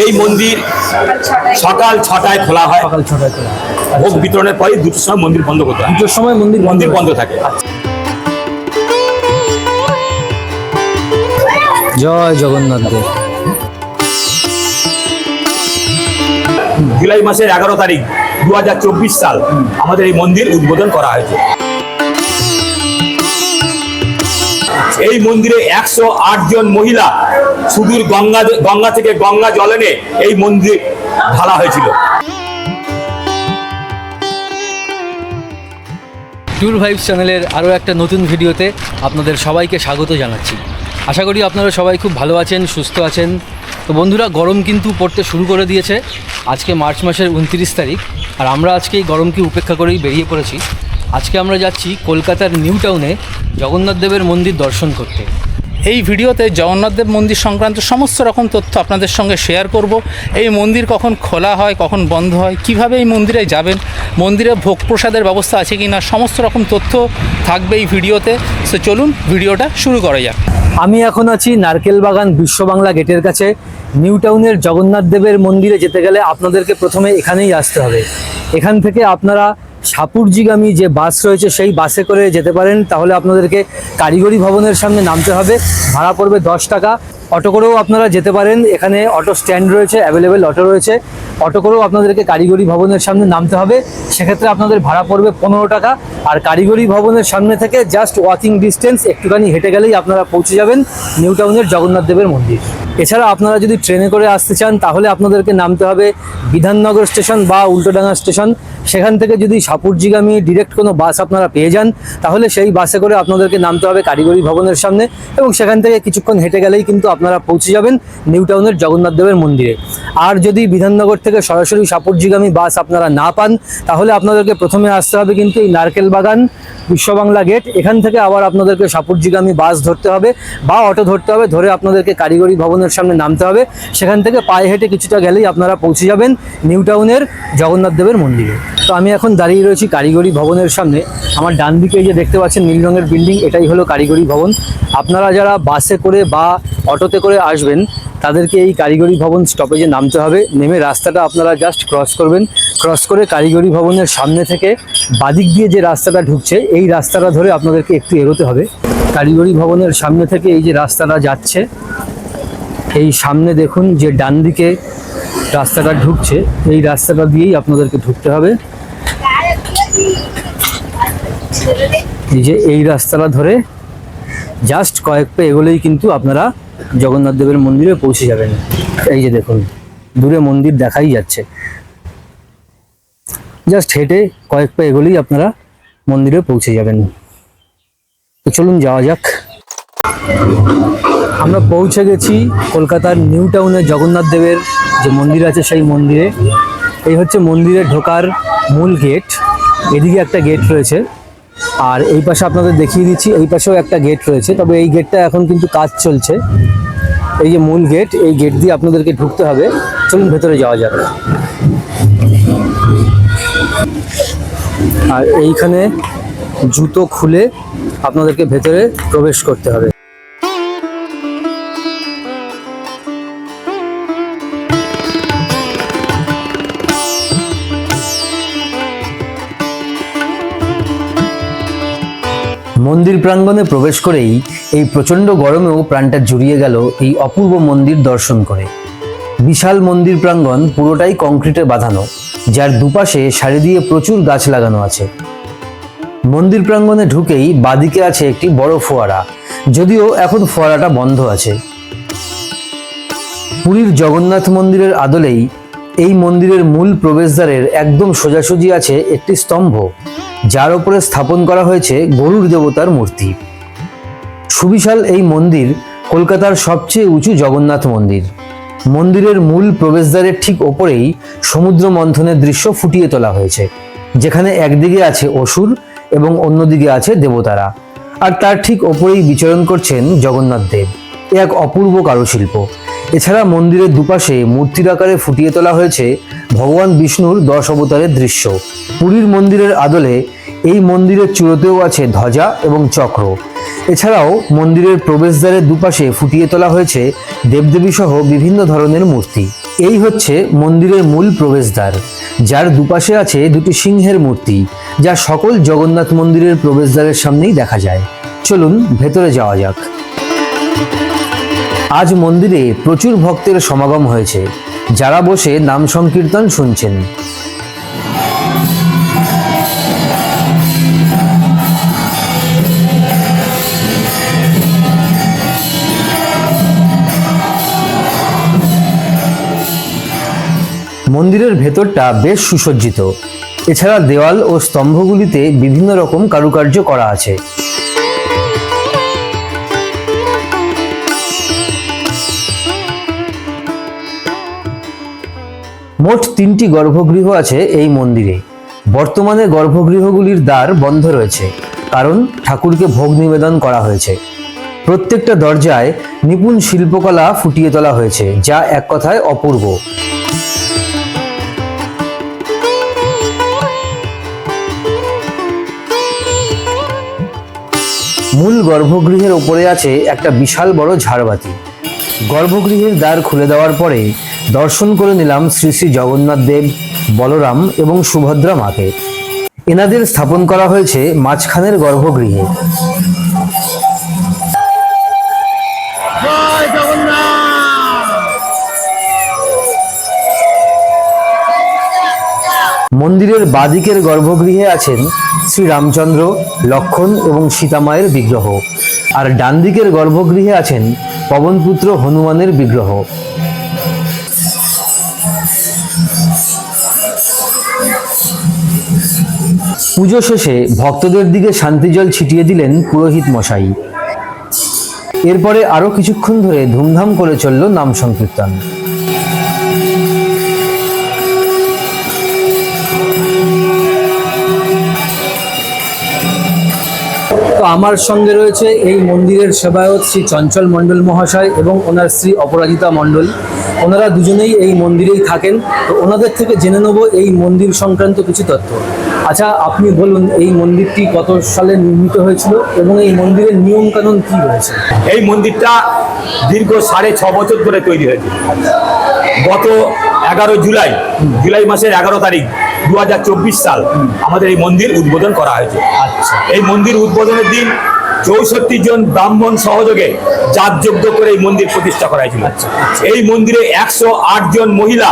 এই মন্দির সকাল ছটায় খোলা হয়। সকাল ছটায় খোলা ভোগ বিতরণের পরে দুটোর সময় মন্দির বন্ধ করতে হয়। দুটোর সময় মন্দির মন্দির বন্ধ থাকে। জয় জগন্নাথ দেব। জুলাই মাসের এগারো তারিখ দুহাজার চব্বিশ সাল আমাদের এই মন্দির উদ্বোধন করা হয়েছে। এই মন্দিরে একশো আট জন মহিলা সুদূর গঙ্গা গঙ্গা থেকে গঙ্গা জল এনে এই মন্দির ঢালা হয়েছিল। ট্যুর ভাইবস চ্যানেলের আরও একটা নতুন ভিডিওতে আপনাদের সবাইকে স্বাগত জানাচ্ছি। আশা করি আপনারা সবাই খুব ভালো আছেন, সুস্থ আছেন। তো বন্ধুরা, গরম কিন্তু পড়তে শুরু করে দিয়েছে। আজকে মার্চ মাসের উনত্রিশ তারিখ, আর আমরা আজকে এই গরমকে উপেক্ষা করেই বেরিয়ে পড়েছি। আজকে আমরা যাচ্ছি কলকাতার নিউ টাউনে জগন্নাথ দেবের মন্দির দর্শন করতে। এই ভিডিওতে জগন্নাথদেব মন্দির সংক্রান্ত সমস্ত রকম তথ্য আপনাদের সঙ্গে শেয়ার করব। এই মন্দির কখন খোলা হয় কখন বন্ধ হয় কীভাবে এই মন্দিরে যাবেন মন্দিরে ভোগ প্রসাদের ব্যবস্থা আছে কি না সমস্ত রকম তথ্য থাকবে এই ভিডিওতে। সো চলুন ভিডিওটা শুরু করা যাক। আমি এখন আছি নারকেল বাগান বিশ্ব বাংলা গেটের কাছে। নিউ টাউনের জগন্নাথ দেবের মন্দিরে যেতে গেলে আপনাদেরকে প্রথমে এখানেই আসতে হবে। এখান থেকে আপনারা সাপুরজিগামী যে বাস রয়েছে, সেই বাসে করে যেতে পারেন। তাহলে আপনাদেরকে কারিগরি ভবনের সামনে নামতে হবে। ভাড়া পড়বে দশ টাকা। অটো করেও আপনারা যেতে পারেন। এখানে অটো স্ট্যান্ড রয়েছে অ্যাভেলেবেল অটো রয়েছে। অটো করেও আপনাদেরকে কারিগরি ভবনের সামনে নামতে হবে। সেক্ষেত্রে আপনাদের ভাড়া পড়বে পনেরো টাকা। আর কারিগরি ভবনের সামনে থেকে জাস্ট ওয়াকিং ডিস্টেন্স একটুখানি হেঁটে গেলেই আপনারা পৌঁছে যাবেন। নিউ টাউনের জগন্নাথ দেবের মন্দির। এছাড়া আপনারা যদি ট্রেনে করে আসতে চান, তাহলে আপনাদেরকে নামতে হবে বিধাননগর স্টেশন বা উল্টোডাঙ্গা স্টেশন। সেখান থেকে যদি সাপুরজিগামী ডিরেক্ট কোনো বাস আপনারা পেয়ে যান, তাহলে সেই বাসে করে আপনাদেরকে নামতে হবে কারিগরি ভবনের সামনে এবং সেখান থেকে কিছুক্ষণ হেঁটে গেলেই কিন্তু আপনারা পৌঁছে যাবেন নিউ টাউনের জগন্নাথ দেবের মন্দিরে। আর যদি বিধাননগর থেকে সরাসরি সাপুরজিগামী বাস আপনারা না পান, তাহলে আপনাদেরকে প্রথমে আসতে হবে কিন্তু এই নারকেল বাগান বিশ্ববাংলা গেট। এখান থেকে আবার আপনাদেরকে সাপুরজিগামী বাস ধরতে হবে বা অটো ধরতে হবে, ধরে আপনাদেরকে কারিগরি ভবনের সামনে নামতে হবে। সেখান থেকে পায়ে হেঁটে কিছুটা গেলেই আপনারা পৌঁছে যাবেন নিউ টাউনের জগন্নাথ দেবের মন্দিরে। তো আমি এখন দাঁড়িয়ে রয়েছি কারিগরি ভবনের সামনে। আমার ডান দিকে যে দেখতে পাচ্ছেন নীল রঙের বিল্ডিং, এটাই হলো কারিগরি ভবন। আপনারা যারা বাসে করে বা অটোতে করে আসবেন, তাদেরকে এই কারিগরি ভবন স্টপেজে নামতে হবে। নেমে রাস্তাটা আপনারা জাস্ট ক্রস করবেন। ক্রস করে কারিগরি ভবনের সামনে থেকে বাদিক দিয়ে যে রাস্তাটা ঢুকছে, এই রাস্তাটা ধরে আপনাদেরকে একটু এগোতে হবে। কারিগরি ভবনের সামনে থেকে এই যে রাস্তাটা যাচ্ছে এই সামনে দেখুন যে ডান দিকে রাস্তাটা ঢুকছে, এই রাস্তাটা দিয়েই আপনাদেরকে ঢুকতে হবে। এই যে এই রাস্তাটা ধরে জাস্ট কয়েক পা এগোলেই কিন্তু আপনারা জগন্নাথ দেবের মন্দিরে পৌঁছে যাবেন। এই যে দেখুন, দূরে মন্দির দেখাই যাচ্ছে। জাস্ট হেঁটে কয়েক পা এগোলেই আপনারা মন্দিরে পৌঁছে যাবেন। চলুন যাওয়া যাক। আমরা পৌঁছে গেছি কলকাতার নিউ টাউনে জগন্নাথ দেবের যে মন্দির আছে সেই মন্দিরে। এই হচ্ছে মন্দিরে ঢোকার মূল গেট। এদিকে একটা গেট রয়েছে। আর এই পাশে আপনাদের দেখিয়ে দিচ্ছি, এই পাশেও একটা গেট রয়েছে। তবে এই গেটটা এখন কিন্তু কাজ চলছে। এই যে মূল গেট, এই গেট দিয়ে আপনাদেরকে ঢুকতে হবে। চলুন ভেতরে যাওয়া যাক। আর এইখানে জুতো খুলে আপনাদেরকে ভেতরে প্রবেশ করতে হবে। মন্দির প্রাঙ্গণে প্রবেশ করেই এই প্রচণ্ড গরমেও প্রাণটা জুড়িয়ে গেল এই অপূর্ব মন্দির দর্শন করে। বিশাল মন্দির প্রাঙ্গণ পুরোটাই কংক্রিটে বাঁধানো, যার দুপাশে সারি দিয়ে প্রচুর গাছ লাগানো আছে। মন্দির প্রাঙ্গণে ঢুকেই বাদিকে আছে একটি বড় ফোয়ারা, যদিও এখন ফোয়ারাটা বন্ধ আছে। পুরীর জগন্নাথ মন্দিরের আদলেই এই মন্দিরের মূল প্রবেশদ্বারের একদম সোজাসুজি আছে একটি স্তম্ভ। যার উপরে স্থাপন করা হয়েছে গরুর দেবতার মূর্তি। সুবিশাল এই মন্দির কলকাতার সবচেয়ে উঁচু জগন্নাথ মন্দির। মন্দিরের মূল প্রবেশদ্বারের ঠিক ওপরেই সমুদ্র মন্থনের দৃশ্য ফুটিয়ে তোলা হয়েছে, যেখানে একদিকে আছে অসুর এবং অন্যদিকে আছে দেবতারা, আর তার ঠিক ওপরেই বিচরণ করছেন জগন্নাথ দেব এক অপূর্ব কারুশিল্প। এছাড়া মন্দিরের দুপাশে মূর্তির আকারে ফুটিয়ে তোলা হয়েছে ভগবান বিষ্ণুর দশ অবতারের দৃশ্য। পুরীর মন্দিরের আদলে এই মন্দিরের চূড়তেও আছে ধ্বজা এবং চক্র। এছাড়াও মন্দিরের প্রবেশদ্বারের দুপাশে ফুটিয়ে তোলা হয়েছে দেবদেবী সহ বিভিন্ন ধরনের মূর্তি। এই হচ্ছে মন্দিরের মূল প্রবেশদ্বার, যার দুপাশে আছে দুটি সিংহের মূর্তি, যা সকল জগন্নাথ মন্দিরের প্রবেশদ্বারের সামনেই দেখা যায়। চলুন ভেতরে যাওয়া যাক। আজ মন্দিরে প্রচুর ভক্তের সমাগম হয়েছে। যারা বসে নাম সংকীর্তন শুনছেন। মন্দিরের ভেতরটা বেশ সুসজ্জিত। এছাড়া দেওয়াল ও স্তম্ভগুলিতে বিভিন্ন রকম কারুকার্য করা আছে। মোট তিনটি গর্ভগৃহ আছে এই মন্দিরে। বর্তমানে গর্ভগৃহগুলির দ্বার বন্ধ রয়েছে, কারণ ঠাকুরকে ভোগ নিবেদন করা হয়েছে। প্রত্যেকটা দরজায় নিপুণ শিল্পকলা ফুটিয়ে তোলা হয়েছে, যা এক কথায় অপূর্ব। মূল গর্ভগৃহের ওপরে আছে একটা বিশাল বড় ঝাড়বাতি। গর্ভগৃহের দ্বার খুলে দেওয়ার পরে দর্শন করে নিলাম শ্রী শ্রী জগন্নাথ দেব বলরাম এবং সুভদ্রা মাকে। এনাদের স্থাপন করা হয়েছে মাঝখানের গর্ভগৃহে। মন্দিরের বাদিকের গর্ভগৃহে আছেন শ্রী রামচন্দ্র লক্ষণ এবং সীতামায়ের বিগ্রহ। আর ডান দিকের গর্ভগৃহে আছেন পবনপুত্র হনুমানের বিগ্রহ। পুজো শেষে ভক্তদের দিকে শান্তি জল ছিটিয়ে দিলেন পুরোহিত মশাই। এরপরে আরও কিছুক্ষণ ধরে ধুমধাম করে চলল নাম সংকীর্তন। তো আমার সঙ্গে রয়েছে এই মন্দিরের সেবায়ত শ্রী চঞ্চল মণ্ডল মহাশয় এবং ওনার স্ত্রী অপরাজিতা মণ্ডল। ওনারা দুজনেই এই মন্দিরেই থাকেন। তো ওনাদের থেকে জেনে নেব এই মন্দির সংক্রান্ত কিছু তথ্য। আচ্ছা আপনি বলুন এই মন্দিরটি কত সালে নির্মিত হয়েছিল এবং এই মন্দিরের নিয়ম কানুন কি রয়েছে? এই মন্দিরটা দীর্ঘ সাড়ে ছ বছর ধরে তৈরি হয়েছে। গত এগারো জুলাই জুলাই মাসের এগারো তারিখ দু হাজার চব্বিশ সাল আমাদের এই মন্দির উদ্বোধন করা হয়েছে। আচ্ছা। এই মন্দির উদ্বোধনের দিন চৌষট্টি জন ব্রাহ্মণ সহযোগে যাগযজ্ঞ করে এই মন্দির প্রতিষ্ঠা করা হয়েছিল। এই মন্দিরে একশো আট জন মহিলা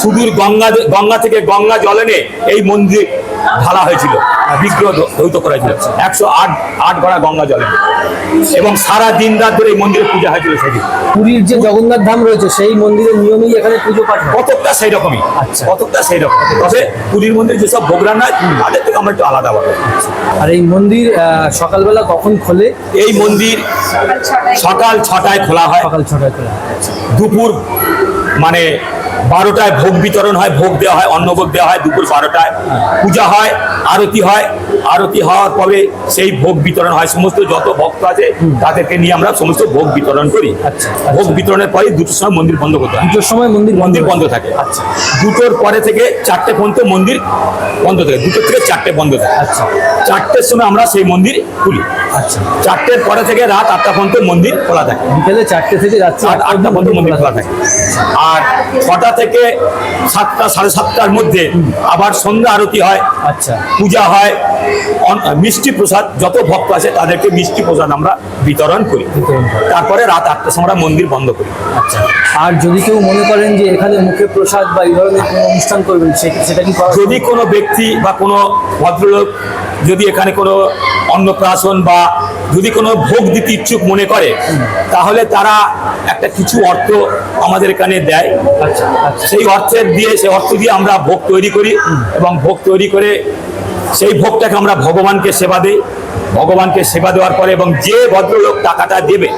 সুদূর গঙ্গা গঙ্গা থেকে গঙ্গা জল এনে এই মন্দির ঢালা হয়েছিল বিগ্রহ ধৌত করা হয়েছিল। একশো আট আট গড়া গঙ্গা জলে। এবং সারা দিন রাত ধরে এই মন্দিরে পূজা হয়েছিল সেদিন। পুরীর যে জগন্নাথ ধাম রয়েছে সেই মন্দিরের নিয়মেই এখানে পুজো পাঠ কতকটা সেই রকমই আচ্ছা। কতকটা সেই রকম তবে পুরীর মন্দিরে যেসব ভোগ রান্না হয়, তাদের থেকে আমরা একটু আলাদা পাবো আর এই মন্দির সকালবেলা কখন খোলে? এই মন্দির সকাল ছটায় খোলা হয়। সকাল ছটায় খোলা দুপুর মানে বারোটায় ভোগ বিতরণ হয় ভোগ দেওয়া হয় অন্নভোগ দেওয়া হয় দুপুর বারোটায় পূজা হয় আরতি হয়। আরতি হওয়ার পরে সেই ভোগ বিতরণ হয়। সমস্ত যত ভক্ত আছে তাদেরকে নিয়ে আমরা সমস্ত ভোগ বিতরণ করি। আচ্ছা, ভোগ আচ্ছা। বিতরণের পরে দুটোর সময় মন্দির বন্ধ করতে হয়। দুটোর সময় মন্দির মন্দির বন্ধ থাকে। আচ্ছা। দুটোর পরে থেকে চারটে পর্যন্ত মন্দির বন্ধ থাকে। দুটোর থেকে চারটে বন্ধ থাকে। আচ্ছা। চারটের সময় আমরা সেই মন্দির খুলি। আচ্ছা। চারটের পরে থেকে রাত আটটা পর্যন্ত মন্দির খোলা থাকে। বিকেলে চারটে থেকে আট আটটা পর্যন্ত মন্দির খোলা থাকে। আর ছটা থেকে সাতটা সাড়ে সাতটার মধ্যে আবার সন্ধ্যা আরতি হয় আচ্ছা। পূজা হয়। মিষ্টি প্রসাদ যত ভক্ত আছে তাদেরকে মিষ্টি প্রসাদ আমরা বিতরণ করি। তারপরে রাত আটটার সময় আমরা মন্দির বন্ধ করি। আচ্ছা। আর যদি কেউ মনে করেন যে এখানে মুখে প্রসাদ বা এই ধরনের কোনো অনুষ্ঠান করবেন সেটা কি যদি কোনো ব্যক্তি বা কোনো ভদ্রলোক যদি এখানে কোনো অন্নপ্রাশন বা যদি কোনো ভোগ দিতে ইচ্ছুক মনে করে তাহলে তারা একটা কিছু অর্থ আমাদের এখানে দেয়। আচ্ছা আচ্ছা। সেই অর্থের দিয়ে সেই অর্থ দিয়ে আমরা ভোগ তৈরি করি এবং ভোগ তৈরি করে সেই ভোগটাকে আমরা ভগবানকে সেবা দিই। ভগবানকে সেবা দেওয়ার পরে এবং যে ভদ্রলোক টাকাটা দেবে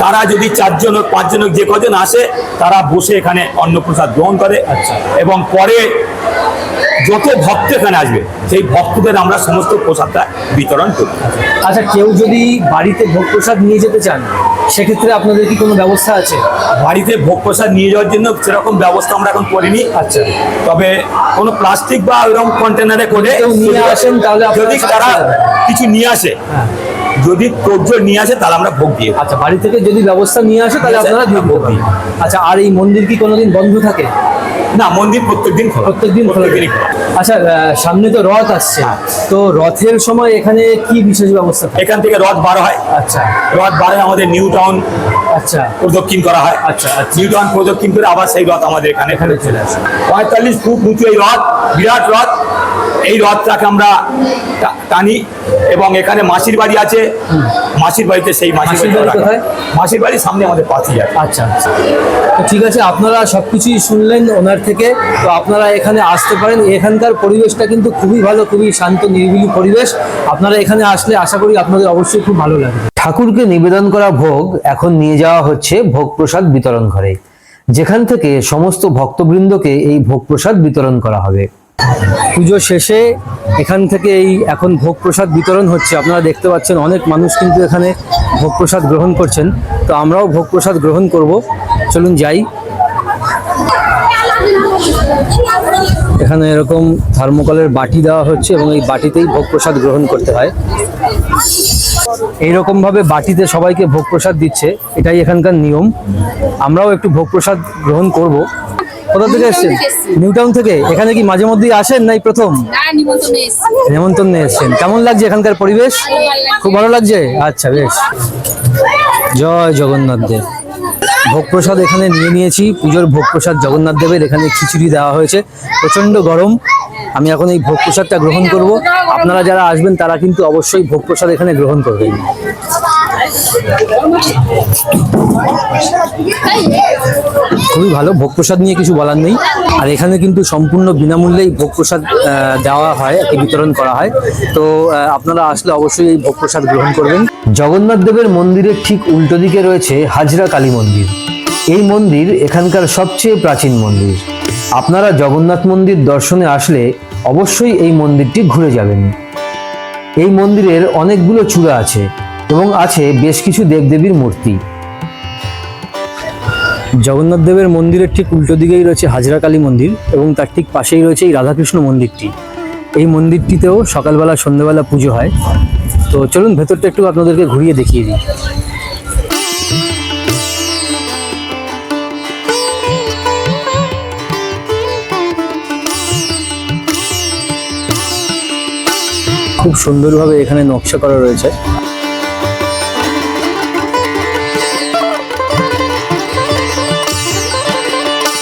তারা যদি চারজন পাঁচজন যে কজন আসে তারা বসে এখানে অন্নপ্রসাদ গ্রহণ করে আচ্ছা। এবং পরে যত ভক্ত এখানে আসবে সেই ভক্তদের আমরা সমস্ত প্রসাদটা বিতরণ করি। আচ্ছা কেউ যদি বাড়িতে ভোগ প্রসাদ নিয়ে যেতে চান সেক্ষেত্রে আপনাদের কি কোনো ব্যবস্থা আছে? বাড়িতে ভোগ প্রসাদ নিয়ে যাওয়ার জন্য সেরকম ব্যবস্থা আমরা এখন করিনি। আচ্ছা। তবে কোনো প্লাস্টিক বা এরকম কন্টেনারে করে নিয়ে আসেন তাহলে যদি তারা কিছু নিয়ে আসে। হ্যাঁ। যদি তোরজোর নিয়ে আসে তাহলে আমরা ভোগ দিয়ে আচ্ছা বাড়ি থেকে যদি ব্যবস্থা নিয়ে আসে তাহলে আপনারা দিয়ে দিতে পারেন। আচ্ছা আর এই মন্দির কি কোনোদিন বন্ধ থাকে? না মন্দির প্রত্যেকদিন প্রত্যেকদিন আচ্ছা সামনে তো রথ আসছে। তো রথের সময় এখানে কি বিশেষ ব্যবস্থা এখান থেকে রথ বার হয়। আচ্ছা। রথ বার হয় আমাদের নিউ টাউন আচ্ছা। প্রদক্ষিণ করা হয়। আচ্ছা, আচ্ছা। নিউ টাউন প্রদক্ষিণ করে আবার সেই রথ আমাদের এখানে এখানে চলে আসে। পঁয়তাল্লিশ ফুট উঁচু এই রথ বিরাট রথ। এই রথটাকে আমরা টানি এবং এখানে মাসির বাড়ি আছে। মাসির বাড়িতে সেই মাসির মাসির বাড়ি বাড়ি মাসির বাড়ির সামনে আমাদের পাতি আছে। আচ্ছা আচ্ছা। তো ঠিক আছে আপনারা সব কিছুই শুনলেন ওনার থেকে। তো আপনারা এখানে আসতে পারেন। এখানকার পরিবেশটা কিন্তু খুবই ভালো খুবই শান্ত নিরিবিলি পরিবেশ। আপনারা এখানে আসলে আশা করি আপনাদের অবশ্যই খুব ভালো লাগবে। ঠাকুরকে নিবেদন করা ভোগ এখন নিয়ে যাওয়া হচ্ছে ভোগ প্রসাদ বিতরণ ঘরে। যেখান থেকে সমস্ত ভক্তবৃন্দকে এই ভোগ প্রসাদ বিতরণ করা হবে। পুজো শেষে এখান থেকে এই এখন ভোগ প্রসাদ বিতরণ হচ্ছে। আপনারা দেখতে পাচ্ছেন অনেক মানুষ কিন্তু এখানে ভোগ প্রসাদ গ্রহণ করছেন। তো আমরাও ভোগ প্রসাদ গ্রহণ করব। চলুন যাই। এখানে এরকম থার্মোকলের বাটি দেওয়া হচ্ছে এবং এই বাটিতেই ভোগ প্রসাদ গ্রহণ করতে হয়। এইরকম ভাবে বাটিতে সবাইকে ভোগ প্রসাদ দিচ্ছে। এটাই এখানকার নিয়ম। আমরাও একটু ভোগ প্রসাদ গ্রহণ করব। কোথা থেকে এসছেন? নিউ টাউন থেকে? এখানে কি মাঝে মধ্যেই আসেন নাই প্রথম? না নিমন্ত্রণে নেমন্তন্নে এসছেন। কেমন লাগছে এখানকার পরিবেশ? খুব ভালো লাগছে? আচ্ছা বেশ। জয় জগন্নাথ দেব। ভোগ প্রসাদ এখানে নিয়ে নিয়েছি। পুজোর ভোগ প্রসাদ জগন্নাথ দেবের এখানে খিচুড়ি দেওয়া হয়েছে। প্রচণ্ড গরম। আমি এখন এই ভোগ প্রসাদটা গ্রহণ করব। আপনারা যারা আসবেন তারা কিন্তু অবশ্যই ভোগ প্রসাদ এখানে গ্রহণ করবেন। খুবই ভালো। ভোগ প্রসাদ নিয়ে কিছু বলার নেই। আর এখানে কিন্তু সম্পূর্ণ বিনামূল্যেই ভোগ প্রসাদ দেওয়া হয় বিতরণ করা হয়। তো আপনারা আসলে অবশ্যই এই ভোগ প্রসাদ গ্রহণ করবেন। জগন্নাথ দেবের মন্দিরের ঠিক উল্টো দিকে রয়েছে হাজরা কালী মন্দির। এই মন্দির এখানকার সবচেয়ে প্রাচীন মন্দির। আপনারা জগন্নাথ মন্দির দর্শনে আসলে অবশ্যই এই মন্দিরটি ঘুরে যাবেন। এই মন্দিরের অনেকগুলো চূড়া আছে। এবং আছে বেশ কিছু দেবদেবীর মূর্তি। জগন্নাথ দেবের মন্দিরের ঠিক উল্টো দিকেই রয়েছে হাজরা কালী মন্দির এবং তার ঠিক পাশেই রয়েছে এই রাধাকৃষ্ণ মন্দিরটি। এই মন্দিরটিতেও সকালবেলা, সন্ধ্যেবেলা পুজো হয়। তো চলুন, ভেতরটা একটু আপনাদেরকে ঘুরিয়ে দেখিয়ে দিই। খুব সুন্দরভাবে এখানে নকশা করা রয়েছে।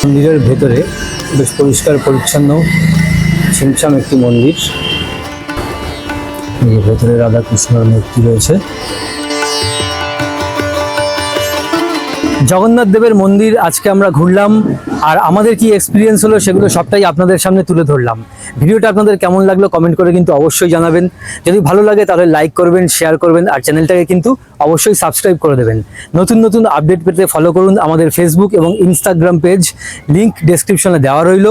মন্দিরের ভেতরে বেশ পরিষ্কার পরিচ্ছন্ন ছিমছাম একটি মন্দির। ভেতরে রাধা ভেতরে রাধাকৃষ্ণের মূর্তি রয়েছে। জগন্নাথ দেবের মন্দির আজকে আমরা ঘুরলাম, আর আমাদের কি এক্সপিরিয়েন্স হলো সেগুলো সবটাই আপনাদের সামনে তুলে ধরলাম। ভিডিওটা আপনাদের কেমন লাগল কমেন্ট করে কিন্তু অবশ্যই জানাবেন। যদি ভালো লাগে তাহলে লাইক করবেন শেয়ার করবেন, আর চ্যানেলটাকে কিন্তু অবশ্যই সাবস্ক্রাইব করে দেবেন। নতুন নতুন আপডেট পেতে ফলো করুন আমাদের ফেসবুক এবং ইনস্টাগ্রাম পেজ লিঙ্ক ডেসক্রিপশনে দেওয়া রইল।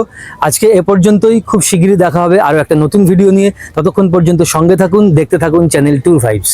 আজকে এ পর্যন্তই, খুব শীঘ্রই দেখা হবে আরও একটা নতুন ভিডিও নিয়ে। ততক্ষণ পর্যন্ত সঙ্গে থাকুন, দেখতে থাকুন চ্যানেল টু ফাইভস